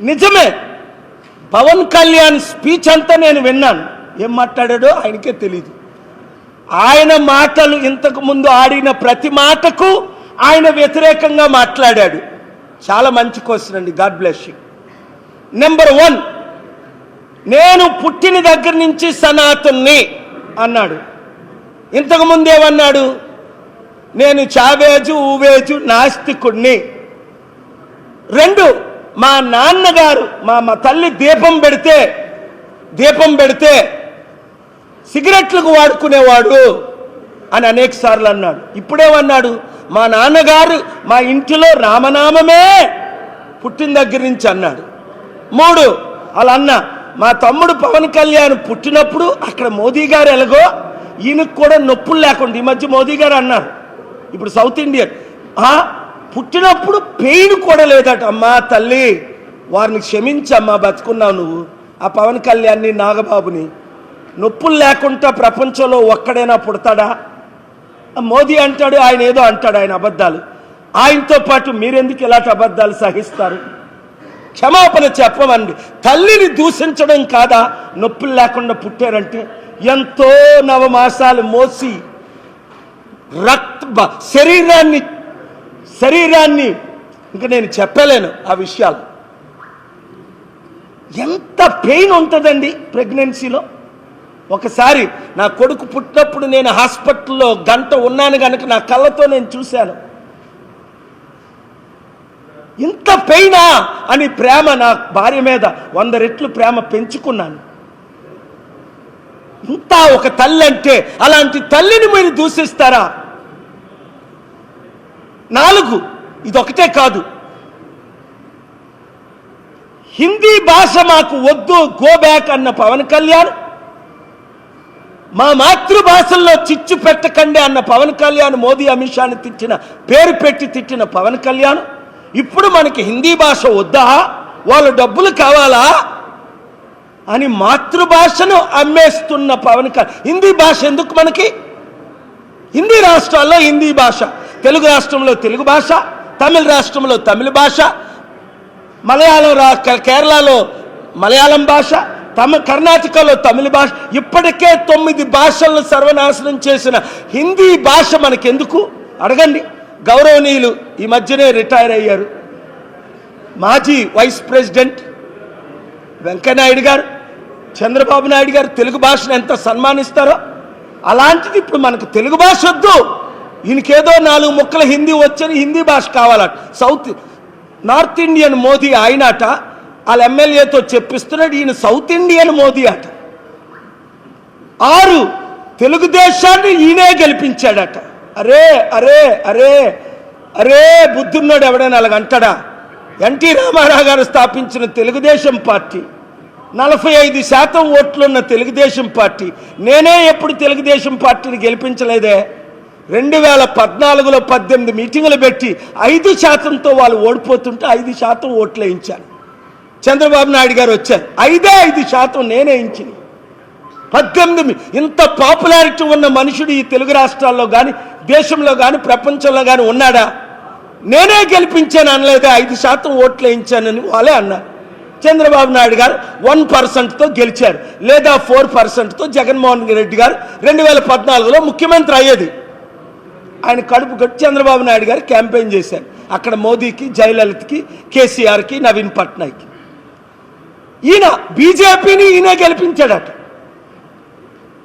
నిజమే. పవన్ కళ్యాణ్ స్పీచ్ అంతా నేను విన్నాను. ఏం మాట్లాడాడో ఆయనకే తెలియదు ఆయన మాటలు ఇంతకు ముందు ఆడిన ప్రతి మాటకు ఆయన వ్యతిరేకంగా మాట్లాడాడు. చాలా మంచి క్వశ్చన్ అండి. God bless you number one నేను పుట్టిన దగ్గర నుంచి సనాతన్ని అన్నాడు. ఇంతకుముందు ఏమన్నాడు? నేను చావేజు ఊవేజు నాస్తికుణ్ణి. రెండు మా నాన్నగారు మా మా తల్లి దీపం పెడితే దీపం పెడితే సిగరెట్లకు వాడుకునేవాడు అని అనేక సార్లు అన్నాడు. ఇప్పుడేమన్నాడు? మా నాన్నగారు మా ఇంటిలో రామనామమే పుట్టిన దగ్గర నుంచి అన్నాడు. మూడు అలా అన్న మా తమ్ముడు పవన్ కళ్యాణ్ పుట్టినప్పుడు అక్కడ మోదీ గారు ఎలాగో ఈయనకు కూడా నొప్పులు లేకుండా ఈ మధ్య మోదీ గారు అన్నారు. ఇప్పుడు సౌత్ ఇండియన్. పుట్టినప్పుడు పెయిన్ కూడా లేదట. అమ్మా తల్లి వారిని క్షమించమ్మా బతుకున్నావు నువ్వు. ఆ పవన్ కళ్యాణ్ని నాగబాబుని నొప్పులు లేకుండా ప్రపంచంలో ఒక్కడైనా పుడతాడా? మోదీ అంటాడు ఆయన ఏదో అంటాడు ఆయన అబద్ధాలు. ఆయనతో పాటు మీరెందుకు ఇలాంటి అబద్ధాలు సహిస్తారు? క్షమాపణ చెప్పమండి. తల్లిని దూషించడం కాదా? నొప్పులు లేకుండా పుట్టారంటే ఎంతో నవమాసాలు మోసి రక్త బ- శరీరాన్ని శరీరాన్ని. ఇంకా నేను చెప్పలేను ఆ విషయాలు. ఎంత పెయిన్ ఉంటుందండి ప్రెగ్నెన్సీలో? ఒకసారి నా కొడుకు పుట్టినప్పుడు నేను హాస్పిటల్లో గంట ఉన్నాను కనుక నా కళ్ళతో నేను చూశాను. ఇంత పెయినా అని ప్రేమ నా భార్య మీద వంద రెట్లు ప్రేమ పెంచుకున్నాను. ఇంత ఒక తల్లి అంటే అలాంటి తల్లిని మీరు దూషిస్తారా? నాలుగు. ఇదొకటే కాదు. హిందీ భాష మాకు వద్దు గో బ్యాక్ అన్న పవన్ కళ్యాణ్. మా మాతృభాషల్లో చిచ్చు పెట్టకండి అన్న పవన్ కళ్యాణ్ మోదీ అమిత్ షాని తిట్టిన పేరు పెట్టి తిట్టిన పవన్ కళ్యాణ్. ఇప్పుడు మనకి హిందీ భాష వద్దా? వాళ్ళ డబ్బులు కావాలా? అని మాతృభాషను అమ్మేస్తున్న పవన్ కళ్యాణ్. హిందీ భాష ఎందుకు మనకి? హిందీ రాష్ట్రాల్లో హిందీ భాష. తెలుగు రాష్ట్రంలో తెలుగు భాష తమిళ రాష్ట్రంలో తమిళ భాష మలయాళం రా కేరళలో మలయాళం భాష తమ కర్ణాటకలో తమిళ భాష ఇప్పటికే తొమ్మిది భాషలను సర్వనాశనం చేసిన హిందీ భాష మనకెందుకు? అడగండి. గౌరవనీయులు ఈ మధ్యనే రిటైర్ అయ్యారు. మాజీ వైస్ ప్రెసిడెంట్ వెంకయ్యనాయుడు గారు చంద్రబాబు నాయుడు గారు తెలుగు భాషను ఎంత సన్మానిస్తారో అలాంటిది ఇప్పుడు మనకు తెలుగు భాష వద్దు. ఈయనకేదో నాలుగు ముక్కల హిందీ వచ్చని హిందీ భాష కావాలట. సౌత్ నార్త్ ఇండియన్ మోదీ ఆయనట వాళ్ళ ఎమ్మెల్యేతో చెప్పిస్తున్నాడు ఈయన సౌత్ ఇండియన్ మోదీ అట. ఆరు తెలుగుదేశాన్ని ఈయనే గెలిపించాడట. అరే అరే అరే అరే బుద్ధున్నాడు ఎవడైనా అలాగ అంటాడా? ఎన్టీ రామారావు గారు స్థాపించిన తెలుగుదేశం పార్టీ నలభై ఐదు శాతం ఓట్లున్న తెలుగుదేశం పార్టీ నేనే ఎప్పుడు తెలుగుదేశం పార్టీని గెలిపించలేదే? రెండు వేల పద్నాలుగులో పద్దెనిమిది మీటింగులు పెట్టి ఐదు శాతంతో వాళ్ళు ఓడిపోతుంటే ఐదు శాతం ఓట్లు వేయించాను చంద్రబాబు నాయుడు గారు వచ్చారు. ఐదే ఐదు శాతం నేనే ఇచ్చింది పద్దెనిమిది ఇంత పాపులారిటీ ఉన్న మనుషుడు ఈ తెలుగు రాష్ట్రాల్లో కానీ దేశంలో కానీ ప్రపంచంలో కానీ ఉన్నాడా? నేనే గెలిపించాను అనలేదే ఐదు శాతం ఓట్లు వేయించానని వాళ్ళే అన్నారు. చంద్రబాబు నాయుడు గారు వన్ పర్సెంట్తో గెలిచారు. లేదా ఫోర్ పర్సెంట్తో జగన్మోహన్ రెడ్డి గారు రెండు వేల పద్నాలుగులో ముఖ్యమంత్రి అయ్యేది. ఆయన కడుపు కట్టి చంద్రబాబు నాయుడు గారు క్యాంపెయిన్ చేశారు. అక్కడ మోదీకి జయలలితకి కేసీఆర్కి నవీన్ పట్నాయక్కి. ఈయన బీజేపీని ఈయన గెలిపించాడట.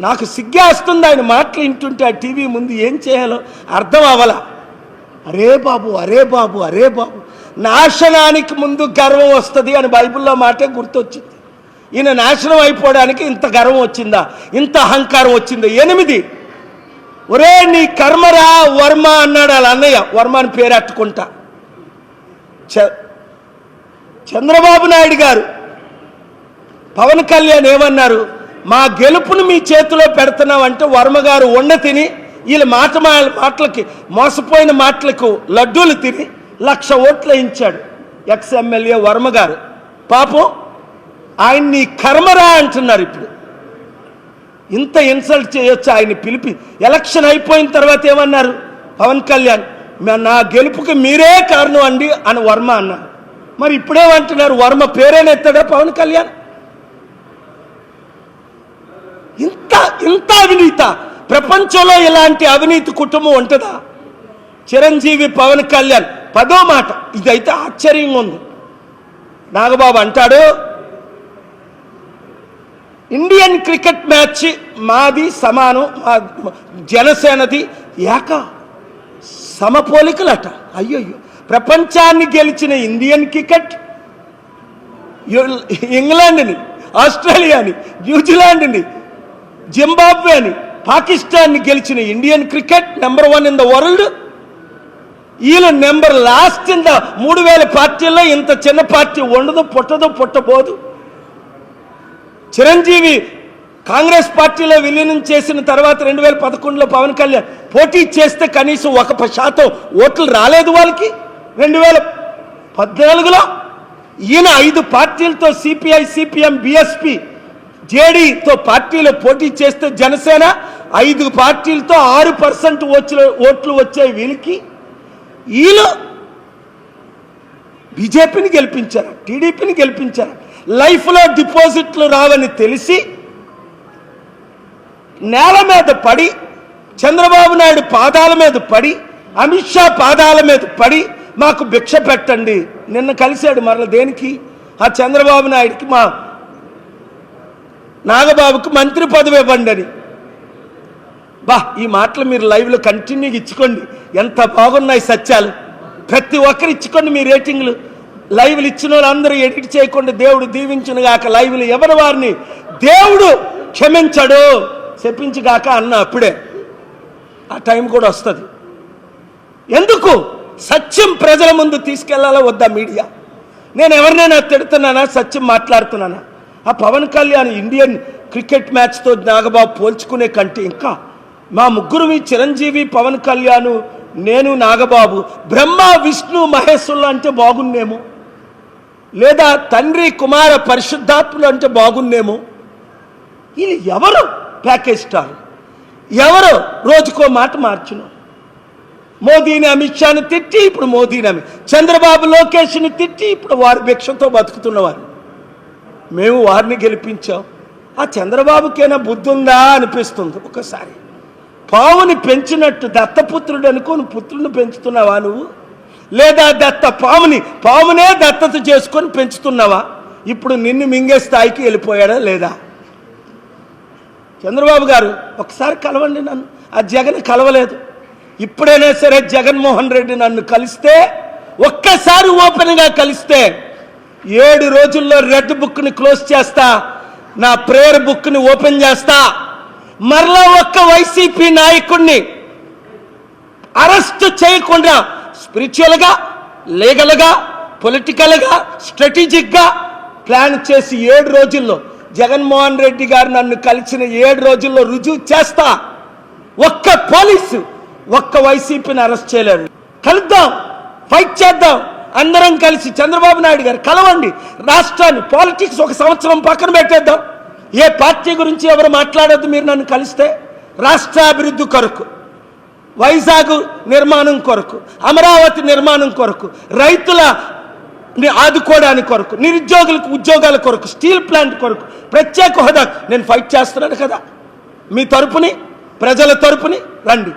నాకు సిగ్గేస్తుంది ఆయన మాటలు వింటుంటే ఆ టీవీ ముందు ఏం చేయాలో అర్థం అవ్వాల. అరే బాబు అరే బాబు అరే బాబు. నాశనానికి ముందు గర్వం వస్తుంది అని బైబిల్లో మాటే గుర్తొచ్చింది. ఈయన నాశనం అయిపోవడానికి ఇంత గర్వం వచ్చిందా? ఇంత అహంకారం వచ్చిందా? ఎనిమిది ఒరే నీ కర్మరా వర్మ అన్నాడు వాళ్ళ అన్నయ్య. వర్మ అని పేరెట్టుకుంటా చ- చంద్రబాబు నాయుడు గారు పవన్ కళ్యాణ్ ఏమన్నారు? మా గెలుపును మీ చేతిలో పెడుతున్నామంటే వర్మ గారు వండ తిని వీళ్ళ మాట మా- మాటలకి మోసపోయిన మాటలకు లడ్డూలు తిని లక్ష ఓట్లు వేయించాడు ఎక్స్ ఎమ్మెల్యే వర్మ గారు. పాపం ఆయన్ని కర్మరా అంటున్నారు ఇప్పుడు. ఇంత ఇన్సల్ట్ చేయొచ్చు ఆయన పిలిపి? ఎలక్షన్ అయిపోయిన తర్వాత ఏమన్నారు? పవన్ కళ్యాణ్ నా గెలుపుకి మీరే కారణం అండి అని వర్మ అన్నారు. మరి ఇప్పుడేమంటున్నారు? వర్మ పేరేనెత్తాడా పవన్ కళ్యాణ్? ఇంత ఇంత అవినీత! ప్రపంచంలో ఇలాంటి అవినీతి కుటుంబం ఉంటుందా? చిరంజీవి పవన్ కళ్యాణ్ పదో మాట. ఇదైతే ఆశ్చర్యంగా ఉంది. నాగబాబు అంటాడు ఇండియన్ క్రికెట్ మ్యాచ్ మాది సమానం మా జనసేనది ఏక సమపోలికలట. అయ్యయ్యో. ప్రపంచాన్ని గెలిచిన ఇండియన్ క్రికెట్ ఇంగ్లాండ్ని ఆస్ట్రేలియాని న్యూజిలాండ్ని జింబాబ్వేని పాకిస్తాన్ని గెలిచిన Indian cricket number one in the world. వీళ్ళు నెంబర్ లాస్ట్ ఇన్ ద మూడు వేల పార్టీల్లో ఇంత చిన్న పార్టీ ఉండదు పుట్టదు పుట్టబోదు. చిరంజీవి కాంగ్రెస్ పార్టీలో విలీనం చేసిన తర్వాత రెండు వేల పదకొండులో పవన్ కళ్యాణ్ పోటీ చేస్తే కనీసం ఒక శాతం ఓట్లు రాలేదు వాళ్ళకి. రెండు వేల పద్నాలుగులో ఈయన ఐదు పార్టీలతో సిపిఐ సిపిఎం బిఎస్పి జేడీతో పార్టీలో పోటీ చేస్తే జనసేన ఐదు పార్టీలతో ఆరు పర్సెంట్ ఓట్లు వచ్చే వీళ్ళకి. వీళ్ళు బీజేపీని గెలిపించారు టీడీపీని గెలిపించారు. లైఫ్లో డిపాజిట్లు రావని తెలిసి నేల మీద పడి చంద్రబాబు నాయుడు పాదాల మీద పడి అమిత్ షా పాదాల మీద పడి మాకు భిక్ష పెట్టండి. నిన్న కలిశాడు మరల దేనికి? ఆ చంద్రబాబు నాయుడికి మా నాగబాబుకు మంత్రి పదవి ఇవ్వండి అని. బా ఈ మాటలు మీరు లైవ్లో కంటిన్యూగా ఇచ్చుకోండి. ఎంత బాగున్నాయి సత్యాలు. ప్రతి ఒక్కరు ఇచ్చుకోండి మీ రేటింగ్లు. లైవ్లు ఇచ్చిన వాళ్ళందరూ ఎడిట్ చేయకుండా దేవుడు దీవించును గాక. లైవ్లు ఎవరి వారిని? దేవుడు క్షమించడు. చెప్పించుగాక అన్న అప్పుడే. ఆ టైం కూడా వస్తుంది. ఎందుకు? సత్యం ప్రజల ముందు తీసుకెళ్ళాలా వద్దా మీడియా? నేను ఎవరినైనా తిడుతున్నానా? సత్యం మాట్లాడుతున్నానా? ఆ పవన్ కళ్యాణ్ ఇండియన్ క్రికెట్ మ్యాచ్తో నాగబాబు పోల్చుకునే కంటే ఇంకా మా ముగ్గురు మీ చిరంజీవి పవన్ కళ్యాణ్ నేను నాగబాబు బ్రహ్మ విష్ణు మహేశ్వరులు అంటే బాగున్నేమో. లేదా తండ్రి కుమార పరిశుద్ధాత్ములు అంటే బాగున్నేమో వీళ్ళు ఎవరు? Package star. ఎవరు? రోజుకో మాట మార్చును. మోదీని అమిత్ షాను తిట్టి ఇప్పుడు మోదీని అమి చంద్రబాబు లోకేష్ని తిట్టి ఇప్పుడు వారి భిక్షతో బతుకుతున్నవారు. మేము వారిని గెలిపించాం. ఆ చంద్రబాబుకైనా బుద్ధి ఉందా అనిపిస్తుంది ఒకసారి. పావుని పెంచినట్టు దత్తపుత్రుడు అనుకోని పుత్రుని పెంచుతున్నావా నువ్వు? లేదా దత్త పాముని పామునే దత్తత చేసుకొని పెంచుతున్నావా? ఇప్పుడు నిన్ను మింగే స్థాయికి వెళ్ళిపోయాడా లేదా? చంద్రబాబు గారు ఒకసారి కలవండి నన్ను. ఆ జగన్ కలవలేదు. ఇప్పుడైనా సరే జగన్మోహన్ రెడ్డి నన్ను కలిస్తే ఒక్కసారి ఓపెన్గా కలిస్తే ఏడు రోజుల్లో రెడ్ బుక్ని క్లోజ్ చేస్తా నా ప్రేయర్ బుక్ని ఓపెన్ చేస్తా మరలా ఒక్క వైసీపీ నాయకుడిని అరెస్ట్ చేయకుండా స్పిరిచువల్గా లీగల్గా పొలిటికల్గా స్ట్రాటజిక్గా ప్లాన్ చేసి ఏడు రోజుల్లో జగన్మోహన్ రెడ్డి గారు నన్ను కలిసిన ఏడు రోజుల్లో రుజువు చేస్తా. ఒక్క పోలీసు ఒక్క వైసీపీని అరెస్ట్ చేయలేరు కలుద్దాం ఫైట్ చేద్దాం అందరం కలిసి చంద్రబాబు నాయుడు గారు కలవండి. రాష్ట్రాన్ని పాలిటిక్స్ ఒక సంవత్సరం పక్కన పెట్టేద్దాం. ఏ పార్టీ గురించి ఎవరు మాట్లాడద్దు మీరు నన్ను కలిస్తే? రాష్ట్రాభివృద్ధి కొరకు. వైజాగ్ నిర్మాణం కొరకు అమరావతి నిర్మాణం కొరకు రైతుల ఆదుకోవడానికి కొరకు నిరుద్యోగులకు ఉద్యోగాల కొరకు స్టీల్ ప్లాంట్ కొరకు ప్రత్యేక హోదా నేను ఫైట్ చేస్తున్నాను కదా. మీ తరపుని ప్రజల తరపుని రండి.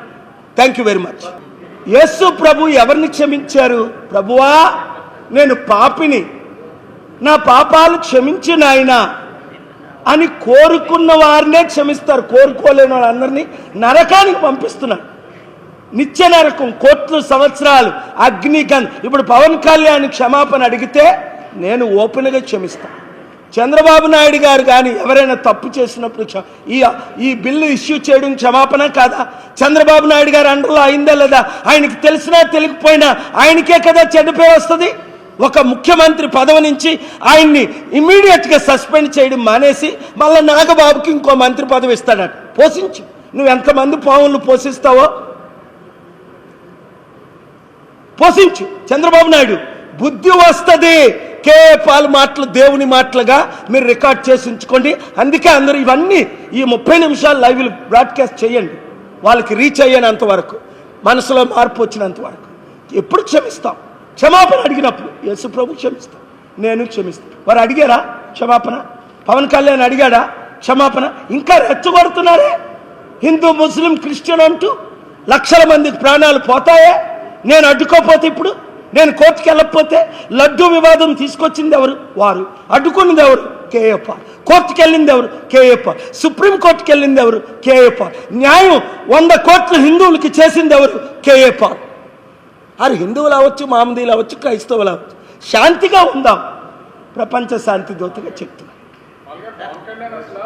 Thank you very much Yesu ప్రభు ఎవరిని క్షమించారు? ప్రభువా నేను పాపిని. నా పాపాలు క్షమించి నాయనా అని కోరుకున్న వారినే క్షమిస్తారు. కోరుకోలేని వాళ్ళందరినీ నరకానికి పంపిస్తున్నాడు నిత్య నరకం కోట్లు సంవత్సరాలు అగ్నిగన్. ఇప్పుడు పవన్ కళ్యాణ్ క్షమాపణ అడిగితే నేను ఓపెన్గా క్షమిస్తాను చంద్రబాబు నాయుడు గారు కానీ ఎవరైనా తప్పు చేసినప్పుడు ఈ ఈ బిల్లు ఇష్యూ చేయడం క్షమాపణ కాదా? చంద్రబాబు నాయుడు గారు అండర్లో అయిందా లేదా? ఆయనకి తెలిసినా తెలియకపోయినా ఆయనకే కదా చెడ్డ పేరు వస్తుంది? ఒక ముఖ్యమంత్రి పదవి నుంచి ఆయన్ని ఇమ్మీడియట్గా సస్పెండ్ చేయడం మానేసి మళ్ళీ నాగబాబుకి ఇంకో మంత్రి పదవి ఇస్తాడట. పోషించు. నువ్వు ఎంతమంది పావులు పోషిస్తావో పోషించు. చంద్రబాబు నాయుడు బుద్ధి వస్తుంది. కేపాల మాటలు దేవుని మాటలుగా మీరు రికార్డ్ చేసి ఉంచుకోండి. అందుకే అందరూ ఇవన్నీ ఈ ముప్పై నిమిషాలు లైవ్ బ్రాడ్కాస్ట్ చేయండి. వాళ్ళకి రీచ్ అయ్యేంత వరకు మనసులో మార్పు వచ్చినంత వరకు. ఎప్పుడు క్షమిస్తాం. క్షమాపణ అడిగినప్పుడు యేసుప్రభు ప్రభు నేను క్షమిస్తాను. వారు అడిగారా? క్షమాపణ? పవన్ కళ్యాణ్ అడిగాడా? క్షమాపణ? ఇంకా రెచ్చగొడుతున్నారే? హిందూ ముస్లిం క్రిస్టియన్ అంటూ లక్షల మంది ప్రాణాలు పోతాయే? నేను అడ్డుకోపోతే ఇప్పుడు? నేను కోర్టుకి వెళ్ళకపోతే లడ్డు వివాదం తీసుకొచ్చింది ఎవరు? వారు. అడ్డుకున్నది ఎవరు? కేఏప కోర్టుకి వెళ్ళింది ఎవరు? కేఏప సుప్రీం కోర్టుకి వెళ్ళింది ఎవరు? కేఏప న్యాయం వంద కోట్ల హిందువులకి చేసింది ఎవరు? కేఏప అది హిందువులు అవ్వచ్చు మామదీలు అవ్వచ్చు క్రైస్తవులు అవ్వచ్చు. శాంతిగా ఉందాం. ప్రపంచ శాంతి దూతగా చెప్తున్నాను మామూలుగా పవన్ కళ్యాణ్ అసలు